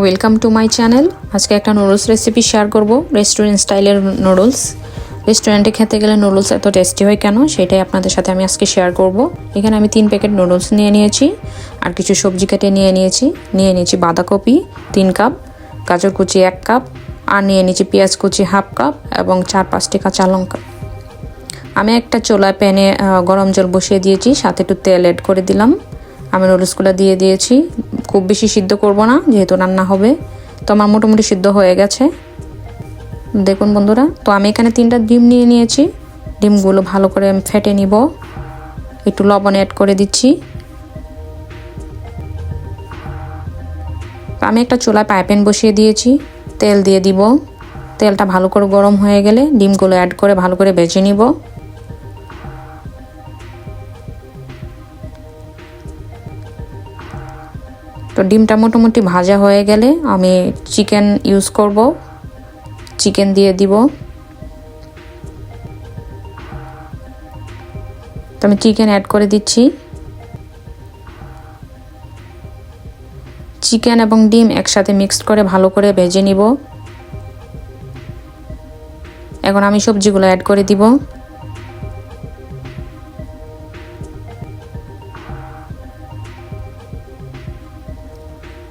Welcome to my channel আজকে একটা noodles recipe share করব। রেস্টুরেন্ট স্টাইলের নুডলস রেস্টুরেন্টে খেতে গেলে নুডলস এত টেস্টি হয় কেন? সেটাই আপনাদের সাথে আমি আজকে শেয়ার করব। এখানে আমি তিন প্যাকেট নুডলস নিয়ে নিয়েছি। আর কিছু সবজি কেটে নিয়ে নিয়েছি। নিয়ে নিয়েছি বাঁধাকপি, তিন কাপ গাজর কুচি এক কাপ আর নিয়ে নিয়েছি পেঁয়াজ কুচি হাফ কাপ এবং চার পাঁচটি কাঁচা লঙ্কা। আমি একটা চোলা প্যানে গরম জল বসিয়ে দিয়েছি। সাথে একটু তেল অ্যাড করে দিলাম। আমি নুডলসগুলো দিয়ে দিয়েছি। খুব বেশি সিদ্ধ করব না, যেহেতু রান্না হবে। তো আমার মোটামুটি সিদ্ধ হয়ে গেছে। দেখুন বন্ধুরা, তো আমি এখানে তিনটা ডিম নিয়ে নিয়েছি। ডিমগুলো ভালো করে ফেটে নিব। একটু লবণ অ্যাড করে দিচ্ছি। আমি একটা চুলায় পাইপেন বসিয়ে দিয়েছি। তেল দিয়ে দিব। তেলটা ভালো করে গরম হয়ে গেলে ডিমগুলো অ্যাড করে ভালো করে বেজে নিব। তো ডিমটা মোটামুটি ভাজা হয়ে গেলে আমি চিকেন ইউজ করব। চিকেন দিয়ে দিব। তো আমি চিকেন অ্যাড করে দিচ্ছি। চিকেন এবং ডিম একসাথে মিক্সড করে ভালো করে ভেজে নিব। এখন আমি সবজিগুলো অ্যাড করে দিব।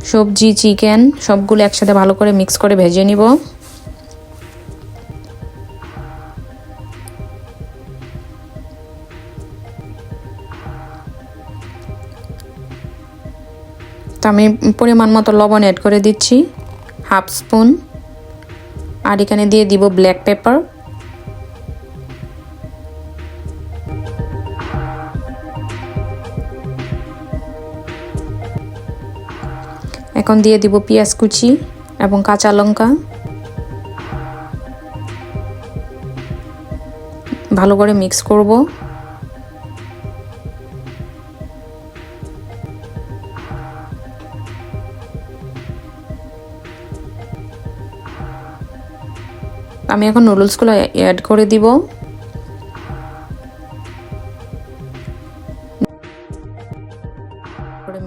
সবজি চিকেন সবগুলো একসাথে ভালো করে মিক্স করে ভেজে নিব। তো আমি পরিমাণ মতো লবণ অ্যাড করে দিচ্ছি হাফ স্পুন আর এখানে দিয়ে দিব ব্ল্যাক পেপার এখন দিয়ে দিব পেঁয়াজ কুচি এবং কাঁচা লঙ্কা। ভালো করে মিক্স করব। আমি এখন নুডলসগুলো অ্যাড করে দিব।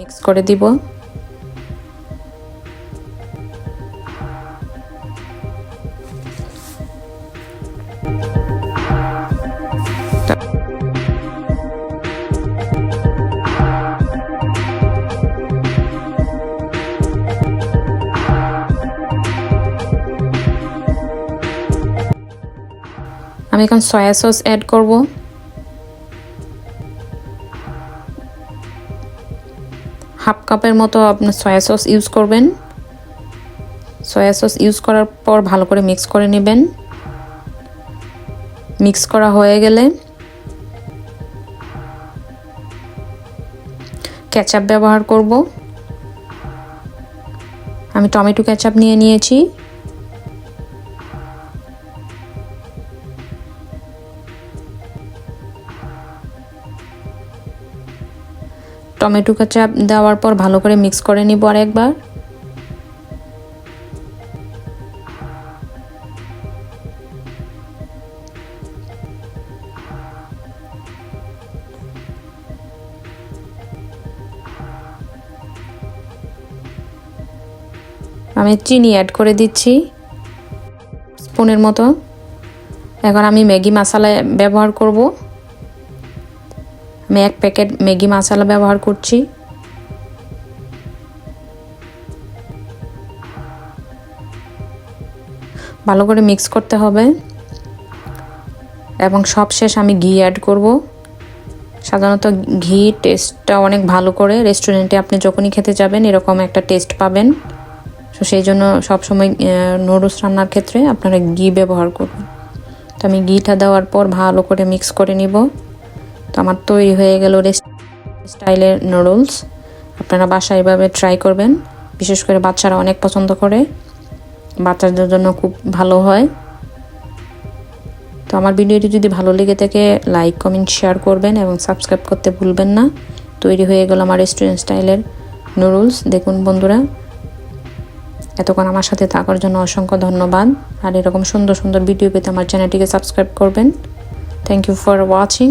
মিক্স করে দিব। আমি এখন সয়া সস অ্যাড করব। হাফ কাপের মতো আপনার সয়া সস ইউজ করবেন। সয়া সস ইউজ করার পর ভালো করে মিক্স করে নেবেন। মিক্স করা হয়ে গেলে ক্যাচাপ ব্যবহার করব। আমি টমেটো ক্যাচাপ নিয়ে নিয়েছি। টমেটো কাঁচা দেওয়ার পর ভালো করে মিক্স করে নিব আর একবার আমি চিনি অ্যাড করে দিচ্ছি স্পুনের মতো। এখন আমি ম্যাগি মশলা ব্যবহার করব। আমি এক প্যাকেট ম্যাগি মশলা ব্যবহার করছি। ভালো করে মিক্স করতে হবে। এবং সব শেষ আমি ঘি অ্যাড করব। সাধারণত ঘি টেস্টটা অনেক ভালো করে রেস্টুরেন্টে আপনি যখনই খেতে যাবেন এরকম একটা টেস্ট পাবেন। তো সেই জন্য সবসময় নুডলস রান্নার ক্ষেত্রে আপনারা ঘি ব্যবহার করবেন। তো আমি ঘিটা দেওয়ার পর ভালো করে মিক্স করে নিব। তো আমার তৈরি হয়ে গেল স্টাইলের নুডলস আপনারা বাসায় এভাবে ট্রাই করবেন। বিশেষ করে বাচ্চারা অনেক পছন্দ করে। বাচ্চাদের জন্য খুব ভালো হয়। তো আমার ভিডিওটি যদি ভালো লেগে থাকে লাইক কমেন্ট শেয়ার করবেন এবং সাবস্ক্রাইব করতে ভুলবেন না। তৈরি হয়ে গেল আমার রেস্টুরেন্ট স্টাইলের নুডলস দেখুন বন্ধুরা, এতক্ষণ আমার সাথে থাকার জন্য অসংখ্য ধন্যবাদ। আর এরকম সুন্দর সুন্দর ভিডিও পেতে আমার চ্যানেলটিকে সাবস্ক্রাইব করবেন। Thank you for watching